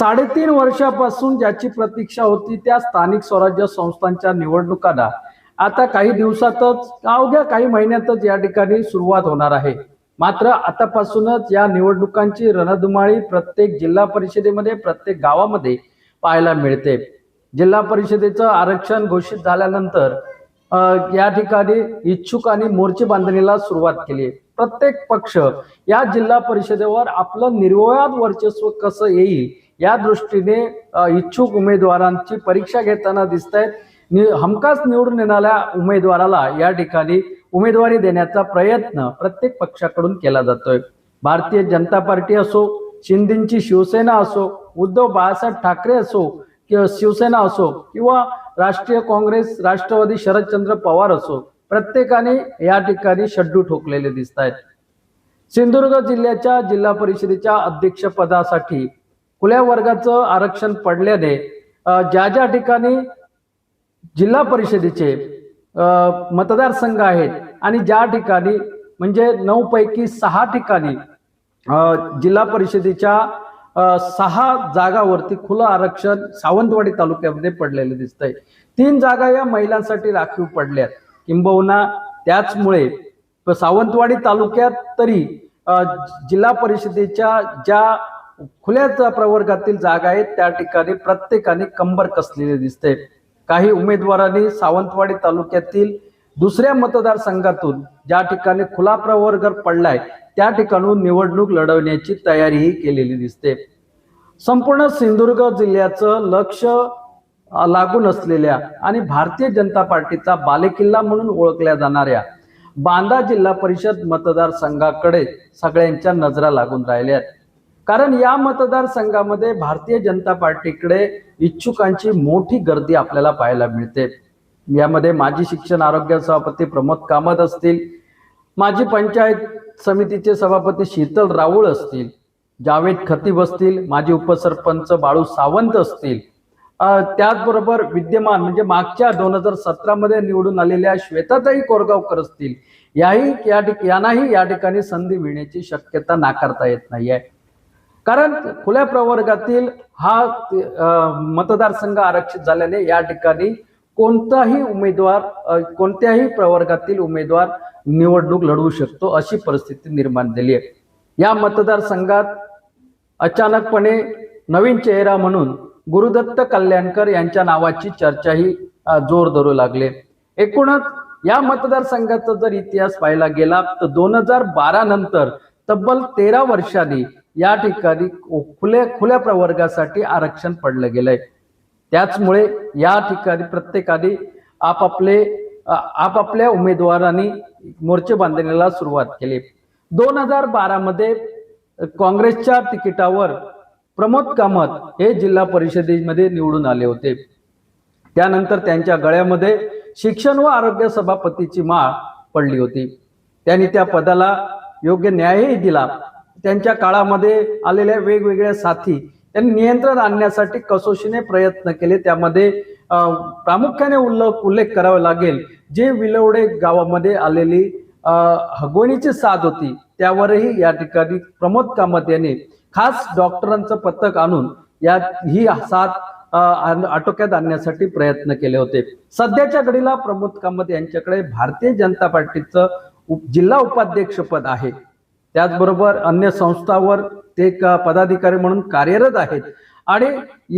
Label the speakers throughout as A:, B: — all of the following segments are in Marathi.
A: साडेतीन वर्षापासून ज्याची प्रतीक्षा होती त्या स्थानिक स्वराज्य संस्थांच्या निवडणुकांना. आता काही दिवसातच अवघ्या काही महिन्यातच या ठिकाणी सुरुवात होणार आहे. मात्र आतापासूनच या निवडणुकांची रणधुमाळी प्रत्येक जिल्हा परिषदेमध्ये प्रत्येक गावामध्ये पाहायला मिळते. जिल्हा परिषदेचं आरक्षण घोषित झाल्यानंतर या ठिकाणी इच्छुक आणि मोर्चे बांधणीला सुरुवात केली. प्रत्येक पक्ष या जिल्हा परिषदेवर आपलं निर्वयात वर्चस्व कसं येईल या दृष्टीने इच्छुक उमेदवारांची परीक्षा घेताना दिसत आहेत नि हमखास निवडून येणाऱ्या उमेदवाराला या ठिकाणी उमेदवारी देण्याचा प्रयत्न प्रत्येक पक्षाकडून केला जातोय. भारतीय जनता पार्टी असो शिंदेची शिवसेना असो उद्धव बाळासाहेब ठाकरे असो किंवा शिवसेना असो किंवा राष्ट्रीय काँग्रेस राष्ट्रवादी शरदचंद्र पवार असो प्रत्येकाने या ठिकाणी शड्डू ठोकलेले दिसत आहेत सिंधुदुर्ग जिल्ह्याच्या जिल्हा परिषदेच्या अध्यक्षपदासाठी खुल्या वर्गाचं आरक्षण पडल्याने ज्या ज्या ठिकाणी जिल्हा परिषदेचे मतदारसंघ आहेत आणि ज्या ठिकाणी म्हणजे नऊ पैकी सहा ठिकाणी जिल्हा परिषदेच्या सहा जागावरती खुलं आरक्षण सावंतवाडी तालुक्यामध्ये पडलेलं दिसतंय. तीन जागा या महिलांसाठी राखीव पडल्यात. किंबहुना त्याचमुळे सावंतवाडी तालुक्यात तरी जिल्हा परिषदेच्या ज्या खुल्या प्रवर्गातील जागा आहेत त्या ठिकाणी प्रत्येकाने कंबर कसलेले दिसते. काही उमेदवारांनी सावंतवाडी तालुक्यातील दुसऱ्या मतदारसंघातून ज्या ठिकाणी खुला प्रवर्ग पडलाय त्या ठिकाणून निवडणूक लढवण्याची तयारीही केलेली दिसते. संपूर्ण सिंधुदुर्ग जिल्ह्याचं लक्ष लागून असलेल्या आणि भारतीय जनता पार्टीचा बालेकिल्ला म्हणून ओळखल्या जाणाऱ्या बांदा जिल्हा परिषद मतदारसंघाकडे सगळ्यांच्या नजरा लागून राहिल्या आहेत. कारण या मतदारसंघामध्ये भारतीय जनता पार्टीकडे इच्छुकांची मोठी गर्दी आपल्याला पाहायला मिळते. यामध्ये माजी शिक्षण आरोग्य सभापती प्रमोद कामत असतील माजी पंचायत समितीचे सभापती शीतल राऊळ असतील जावेद खतीब असतील माजी उपसरपंच बाळू सावंत असतील. त्याचबरोबर विद्यमान म्हणजे मागच्या दोन हजार सतरामध्ये निवडून आलेल्या श्वेताताई कोरगावकर असतील याही या ठिक यांनाही या ठिकाणी संधी मिळण्याची शक्यता नाकारता येत नाही आहे कारण खुल्या प्रवर्गातील हा मतदारसंघ आरक्षित झाल्याने या ठिकाणी कोणताही उमेदवार कोणत्याही प्रवर्गातील उमेदवार निवडणूक लढवू शकतो अशी परिस्थिती निर्माण झाली आहे. या मतदारसंघात अचानकपणे नवीन चेहरा म्हणून गुरुदत्त कल्याणकर यांच्या नावाची चर्चाही जोर धरू लागले. एकूणच या मतदारसंघाचा जर इतिहास पाहायला गेला तर दोन हजार बारा नंतर तब्बल तेरा वर्षांनी या ठिकाणी खुल्या खुल्या प्रवर्गासाठी आरक्षण पडलं गेलंय. त्याचमुळे या ठिकाणी प्रत्येकाने आपापले आपापल्या उमेदवारांनी मोर्चे बांधणीला सुरुवात केली. दोन हजार बारामध्ये काँग्रेसच्या तिकिटावर प्रमोद कामत हे जिल्हा परिषदेमध्ये निवडून आले होते. त्यानंतर त्यांच्या गळ्यामध्ये शिक्षण व आरोग्य सभापतीची माळ पडली होती. त्यांनी त्या पदाला योग्य न्यायही दिला. त्यांच्या काळामध्ये आलेल्या वेगवेगळ्या साथी त्यांनी नियंत्रण आणण्यासाठी कसोशीने प्रयत्न केले. त्यामध्ये प्रामुख्याने उल्लेख उल्लेख करावा लागेल. जे विलवडे गावामध्ये आलेली हगवणीची साथ होती त्यावरही या ठिकाणी प्रमोद कामत यांनी खास डॉक्टरांचं पथक आणून या ही साथ आटोक्यात आणण्यासाठी प्रयत्न केले होते. सध्याच्या घडीला प्रमोद कामत यांच्याकडे भारतीय जनता पार्टीचं उप- जिल्हा उपाध्यक्षपद आहे. त्याचबरोबर अन्य संस्थावर ते पदाधिकारी म्हणून कार्यरत आहेत. आणि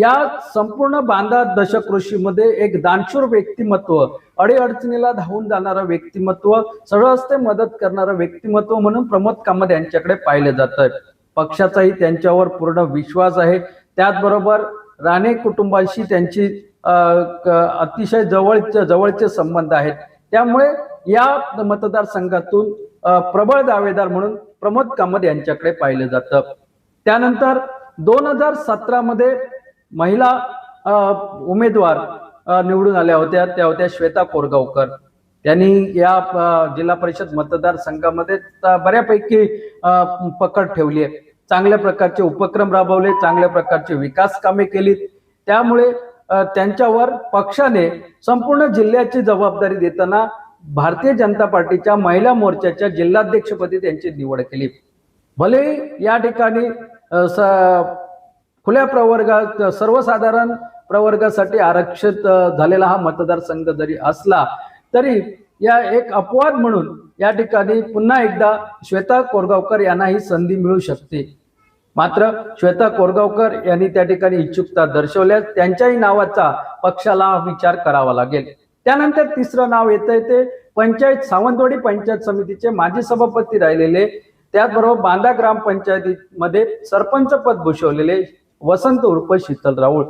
A: या संपूर्ण बांधा दशकृषीमध्ये एक दानशूर व्यक्तिमत्व अडीअडचणीला धावून जाणारं व्यक्तिमत्व सहजते मदत करणारं व्यक्तिमत्व म्हणून प्रमोद कामत यांच्याकडे पाहिलं जातं. पक्षाचाही त्यांच्यावर पूर्ण विश्वास आहे. त्याचबरोबर राणे कुटुंबाशी त्यांची अतिशय जवळचे जवळचे संबंध आहेत. त्यामुळे या मतदारसंघातून प्रबळ दावेदार म्हणून प्रमोद कामत यांच्याकडे पाहिलं जातं. त्यानंतर दोन हजार सतरा मध्ये महिला उमेदवार निवडून आल्या होत्या. त्या होत्या श्वेता कोरगावकर. त्यांनी या जिल्हा परिषद मतदारसंघामध्ये बऱ्यापैकी पकड ठेवली आहे. चांगल्या प्रकारचे उपक्रम राबवले चांगल्या प्रकारचे विकास कामे केली त्यामुळे त्यांच्यावर पक्षाने संपूर्ण जिल्ह्याची जबाबदारी देताना भारतीय जनता पार्टीच्या महिला मोर्चाच्या जिल्हाध्यक्षपदी त्यांची निवड केली. भले या ठिकाणी खुल्या प्रवर्गात सर्वसाधारण प्रवर्गासाठी आरक्षित झालेला हा मतदारसंघ जरी असला तरी या एक अपवाद म्हणून या ठिकाणी पुन्हा एकदा श्वेता कोरगावकर यांना ही संधी मिळू शकते. मात्र श्वेता कोरगावकर यांनी त्या ठिकाणी इच्छुकता दर्शवल्यास त्यांच्याही नावाचा पक्षाला विचार करावा लागेल. त्यानंतर तिसरं नाव येतंय ते पंचायत सावंतवाडी पंचायत समितीचे माजी सभापती राहिलेले. त्याचबरोबर बांदा ग्रामपंचायतीमध्ये सरपंच पद भूषवलेले वसंत उर्फ शीतल राऊळ.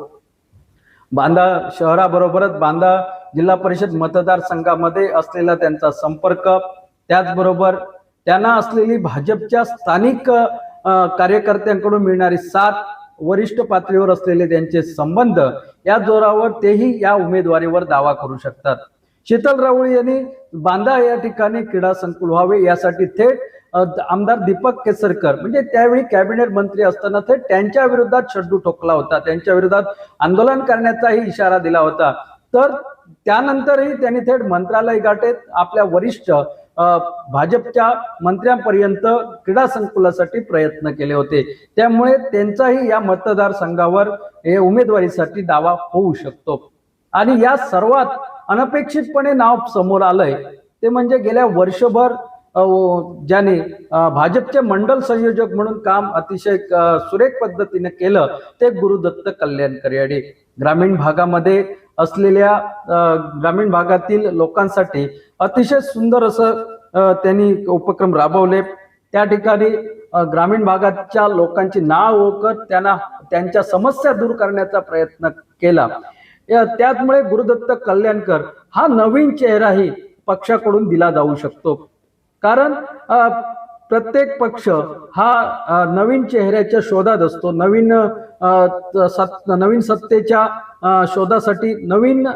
A: बांदा शहराबरोबरच बांदा जिल्हा परिषद मतदारसंघामध्ये असलेला त्यांचा संपर्क. त्याचबरोबर त्यांना असलेली भाजपच्या स्थानिक कार्यकर्त्यांकडून मिळणारी साथ वरिष्ठ पातळीवर असलेले त्यांचे संबंध या जोरावर तेही या उमेदवारीवर दावा करू शकतात. शीतल राऊळ यांनी बांदा या ठिकाणी क्रीडा संकुल व्हावे यासाठी थेट आमदार दीपक केसरकर म्हणजे त्यावेळी कॅबिनेट मंत्री असताना थेट त्यांच्या विरोधात शड्डू ठोकला होता. त्यांच्या विरोधात आंदोलन करण्याचाही इशारा दिला होता. तर त्यानंतरही त्यांनी थेट मंत्रालय गाठेत आपल्या वरिष्ठ भाजपच्या मंत्र्यांपर्यंत क्रीडा संकुलासाठी प्रयत्न केले होते. त्यामुळे त्यांचाही या मतदारसंघावर हे उमेदवारीसाठी दावा होऊ शकतो. आणि या सर्वात अनपेक्षितपणे नाव समोर आलंय ते म्हणजे गेल्या वर्षभर ज्याने भाजपचे मंडल संयोजक म्हणून काम अतिशय सुरेख पद्धतीने केलं ते गुरुदत्त कल्याणकर याडे ग्रामीण भागामध्ये असलेल्या ग्रामीण भागातील लोकांसाठी अतिशय सुंदर असं त्यांनी उपक्रम राबवले. त्या ठिकाणी ग्रामीण भागाच्या लोकांची नाव ओळखत त्यांना त्यांच्या समस्या दूर करण्याचा प्रयत्न केला. त्याचमुळे गुरुदत्त कल्याणकर हा नवीन चेहराही पक्षाकडून दिला जाऊ शकतो. कारण प्रत्येक पक्ष हा नवीन चेहऱ्याच्या शोधात असतो. नवीन सत- नवीन सत्तेच्या शोधासाठी नवीन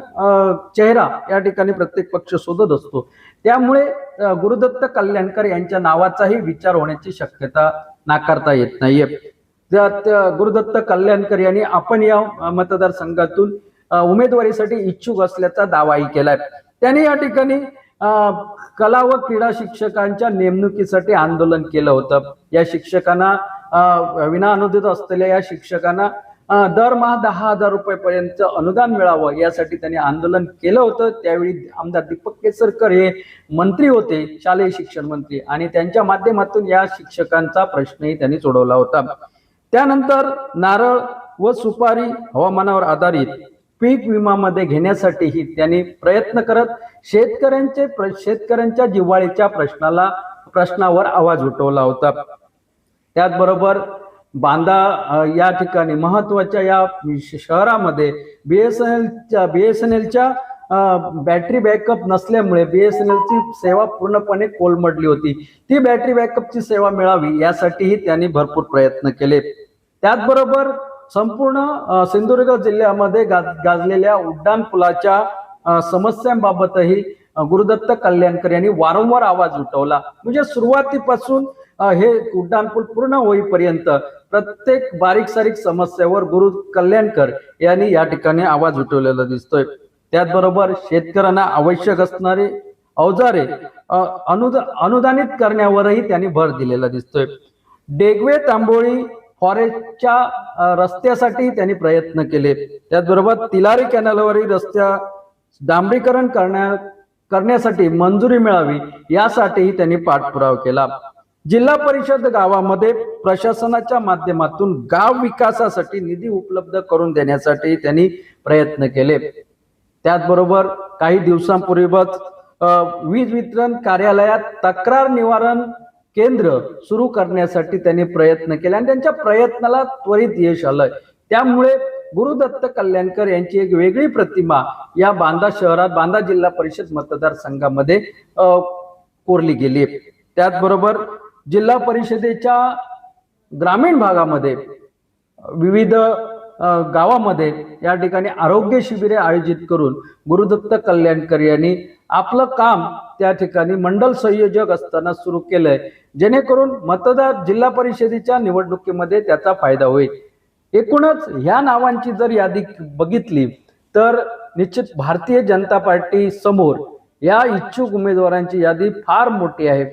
A: चेहरा या ठिकाणी प्रत्येक पक्ष शोधत असतो. त्यामुळे गुरुदत्त कल्याणकर यांच्या नावाचाही विचार होण्याची शक्यता नाकारता येत नाहीये. त्यात गुरुदत्त कल्याणकर यांनी आपण या मतदारसंघातून उमेदवारीसाठी इच्छुक असल्याचा दावाही केलाय. त्यांनी या ठिकाणी कला व क्रीडा शिक्षकांच्या नेमणुकीसाठी आंदोलन केलं होतं. या शिक्षकांना विना अनुदानित असलेल्या या शिक्षकांना दरमहा दहा हजार रुपयेपर्यंत अनुदान मिळावं यासाठी त्यांनी आंदोलन केलं होतं. त्यावेळी आमदार दीपक केसरकर हे मंत्री होते शालेय शिक्षण मंत्री. आणि त्यांच्या माध्यमातून या शिक्षकांचा प्रश्नही त्यांनी सोडवला होता. त्यानंतर नारळ व सुपारी हवामानावर आधारित पीक विमामध्ये घेण्यासाठीही त्यांनी प्रयत्न करत शेतकऱ्यांचे प्र- शेतकऱ्यांच्या जिव्हाळीच्या प्रश्नाला प्रश्नावर आवाज उठवला होता. त्याचबरोबर बांदा या ठिकाणी महत्त्वाच्या या शहरामध्ये बीएसएनएलच्या बीएसएनएलच्या बॅटरी बॅकअप नसल्यामुळे बीएसएनएलची सेवा पूर्णपणे कोलमडली होती. ती बॅटरी बॅकअपची सेवा मिळावी यासाठीही त्यांनी भरपूर प्रयत्न केले. त्याचबरोबर संपूर्ण सिंधुदुर्ग जिल्ह्यामध्ये गाज गाजलेल्या उड्डाण पुलाच्या समस्यांबाबतही गुरुदत्त कल्याणकर यांनी वारंवार आवाज उठवला. म्हणजे सुरुवातीपासून हे उड्डाणपूल पूर्ण होईपर्यंत प्रत्येक बारीक सारीक समस्यावर गुरु कल्याणकर यांनी या ठिकाणी आवाज उठवलेला दिसतोय. त्याचबरोबर शेतकऱ्यांना आवश्यक असणारे अवजारे अनुदा अनुदानित करण्यावरही त्यांनी भर दिलेला दिसतोय. डेगवे तांबोळी फॉरेस्टच्या रस्त्यासाठी त्यांनी प्रयत्न केले. त्याचबरोबर तिलारी कॅनलवरील रस्त्या डांबरीकरण करण्या करण्यासाठी मंजुरी मिळावी यासाठीही त्यांनी पाठपुरावा केला. जिल्हा परिषद गावामध्ये प्रशासनाच्या माध्यमातून गाव विकासासाठी निधी उपलब्ध करून देण्यासाठी त्यांनी प्रयत्न केले. त्याचबरोबर काही दिवसांपूर्वीच वीज वितरण कार्यालयात तक्रार निवारण केंद्र सुरू करण्यासाठी त्यांनी प्रयत्न केले आणि त्यांच्या प्रयत्नाला त्वरित यश आलंय. त्यामुळे गुरुदत्त कल्याणकर यांची एक वेगळी प्रतिमा या बांदा शहरात बांदा जिल्हा परिषद मतदारसंघामध्ये कोरली गेली. त्याचबरोबर जिल्हा परिषदेच्या ग्रामीण भागामध्ये विविध गावामध्ये या ठिकाणी आरोग्य शिबिरे आयोजित करून गुरुदत्त कल्याणकर यांनी आपलं काम त्या ठिकाणी मंडल संयोजक असताना सुरू केलंय. जेणेकरून मतदार जिल्हा परिषदेच्या निवडणुकीमध्ये त्याचा फायदा होईल. एकूणच ह्या नावांची जर यादी बघितली तर निश्चित भारतीय जनता पार्टी समोर या इच्छुक उमेदवारांची यादी फार मोठी आहे.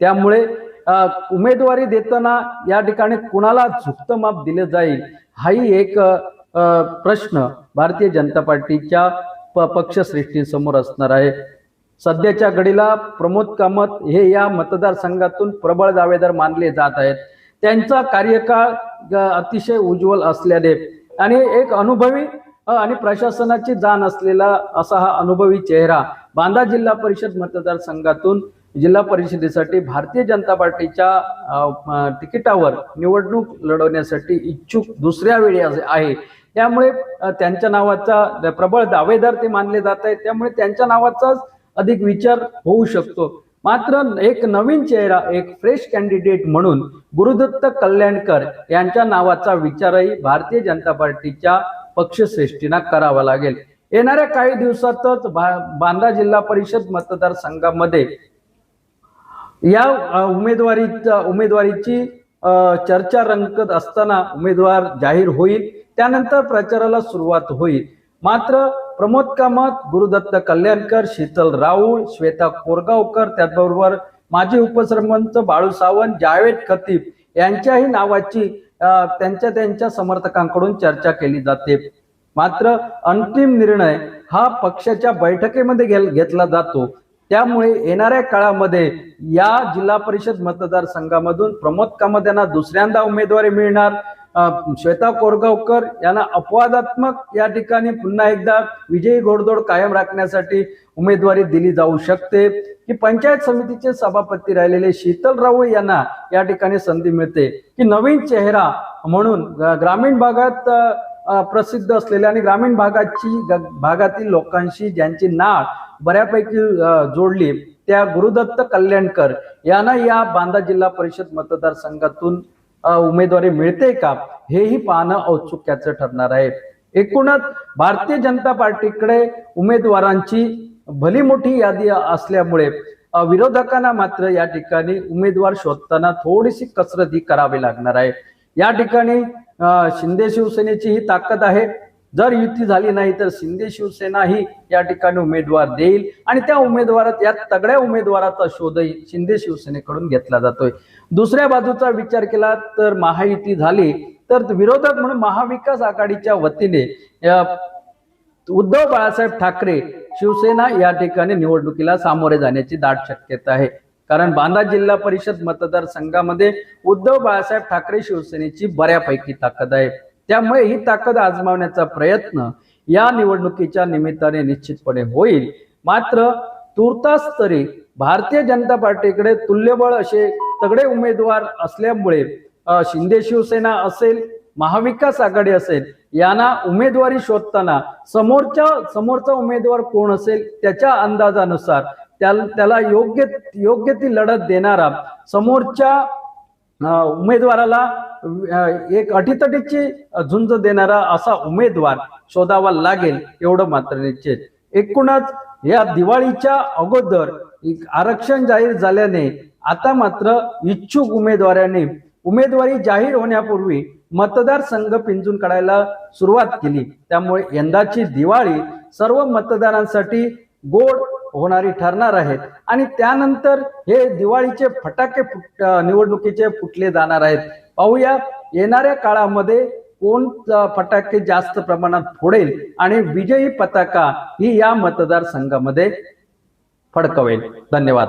A: त्यामुळे उमेदवारी देताना या ठिकाणी कुणाला झुकतं माप दिलं जाईल हाही एक प्रश्न भारतीय जनता पार्टीच्या प पक्षश्रेष्ठींसमोर असणार आहे. सध्याच्या घडीला प्रमोद कामत हे या मतदारसंघातून प्रबळ दावेदार मानले जात आहेत. त्यांचा कार्यकाळ अतिशय उज्ज्वल असल्याने आणि एक अनुभवी आणि प्रशासनाची जाण असलेला असा हा अनुभवी चेहरा बांदा जिल्हा परिषद मतदारसंघातून जिल्हा परिषदेसाठी भारतीय जनता पार्टीच्या तिकिटावर निवडणूक लढवण्यासाठी इच्छुक दुसऱ्या वेळी आहे. त्यामुळे त्यांच्या नावाचा प्रबळ दावेदार ते मानले जात आहेत. त्यामुळे त्यांच्या नावाचाच अधिक विचार होऊ शकतो. मात्र एक नवीन चेहरा एक फ्रेश कॅन्डिडेट म्हणून गुरुदत्त कल्याणकर यांच्या नावाचा विचारही भारतीय जनता पार्टीच्या पक्षश्रेष्ठींना करावा लागेल. येणाऱ्या काही दिवसातच बांदा जिल्हा परिषद मतदारसंघामध्ये या उमेदवारीच्या उमेदवारीचा उमेदवारीची चर्चा रंगत असताना उमेदवार जाहीर होईल त्यानंतर प्रचाराला सुरुवात होईल. मात्र प्रमोद कामत गुरुदत्त कल्याणकर शीतल राऊळ श्वेता कोरगावकर त्याचबरोबर माजी उपसरपंच बाळू सावंत जावेद खतीब यांच्याही नावाची त्यांच्या त्यांच्या समर्थकांकडून चर्चा केली जाते. मात्र अंतिम निर्णय हा पक्षाच्या बैठकीमध्ये घेतला जातो. त्यामुळे येणाऱ्या काळामध्ये या जिल्हा परिषद मतदारसंघामधून प्रमोद कामत यांना दुसऱ्यांदा उमेदवारी मिळणार. श्वेता कोरगावकर यांना अपवादात्मक या ठिकाणी पुन्हा एकदा विजयी घोडदोड कायम राखण्यासाठी उमेदवारी दिली जाऊ शकते. की पंचायत समितीचे सभापती राहिलेले शीतल राऊळ यांना या ठिकाणी संधी मिळते. की नवीन चेहरा म्हणून ग्रामीण भागात प्रसिद्ध असलेल्या आणि ग्रामीण भागाची ग- भागातील लोकांशी ज्यांची नाळ बऱ्यापैकी जोडली. त्या गुरुदत्त कल्याणकर यांना या बांदा जिल्हा परिषद मतदारसंघातून उमेदवारी मिळते का? हेही पाहणं औत्सुक्याचं ठरणार आहे. एकूणच भारतीय जनता पार्टीकडे उमेदवारांची भली मोठी यादी असल्यामुळे विरोधकांना मात्र या ठिकाणी उमेदवार शोधताना थोडीशी कसरत ही करावी लागणार आहे. या ठिकाणी शिंदे शिवसेनेची ही ताकद आहे. जर युती झाली नाही तर शिंदे शिवसेना ही या ठिकाणी उमेदवार देईल आणि त्या उमेदवारात या तगड्या उमेदवाराचा शोधही शिंदे शिवसेनेकडून घेतला जातोय. दुसऱ्या बाजूचा विचार केला तर महायुती झाली तर विरोधक म्हणून महाविकास आघाडीच्या वतीने उद्धव बाळासाहेब ठाकरे शिवसेना या ठिकाणी निवडणुकीला सामोरे जाण्याची दाट शक्यता आहे. कारण बांदा जिल्हा परिषद मतदारसंघामध्ये उद्धव बाळासाहेब ठाकरे शिवसेनेची बऱ्यापैकी ताकद आहे. त्यामुळे ही ताकद आजमावण्याचा प्रयत्न या निवडणुकीच्या निमित्ताने निश्चितपणे होईल. मात्र तुर्तास तरी भारतीय जनता पार्टीकडे तुल्यबळ असे तगडे उमेदवार असल्यामुळे शिंदे शिवसेना असेल महाविकास आघाडी असेल यांना उमेदवारी शोधताना समोरच्या समोरचा उमेदवार कोण असेल त्याच्या अंदाजानुसार त्याला त्याला योग्य योग्य ती लढत देणारा समोरच्या उमेदवाराला एक अटीतटीची झुंज देणारा असा उमेदवार शोधावा लागेल एवढं मात्र निश्चित. एकूणच या दिवाळीच्या अगोदर एक आरक्षण जाहीर झाल्याने आता मात्र इच्छुक उमेदवाराने उमेदवारी जाहीर होण्यापूर्वी मतदारसंघ पिंजून काढायला सुरुवात केली. त्यामुळे यंदाची दिवाळी सर्व मतदारांसाठी गोड होणारी ठरणार आहे आणि त्यानंतर हे दिवाळीचे फटाके फुट निवडणुकीचे फुटले जाणार आहेत. पाहूया येणाऱ्या काळामध्ये कोण फटाके जास्त प्रमाणात फोडेल आणि विजयी पताका ही या मतदारसंघामध्ये फडकवेल. धन्यवाद.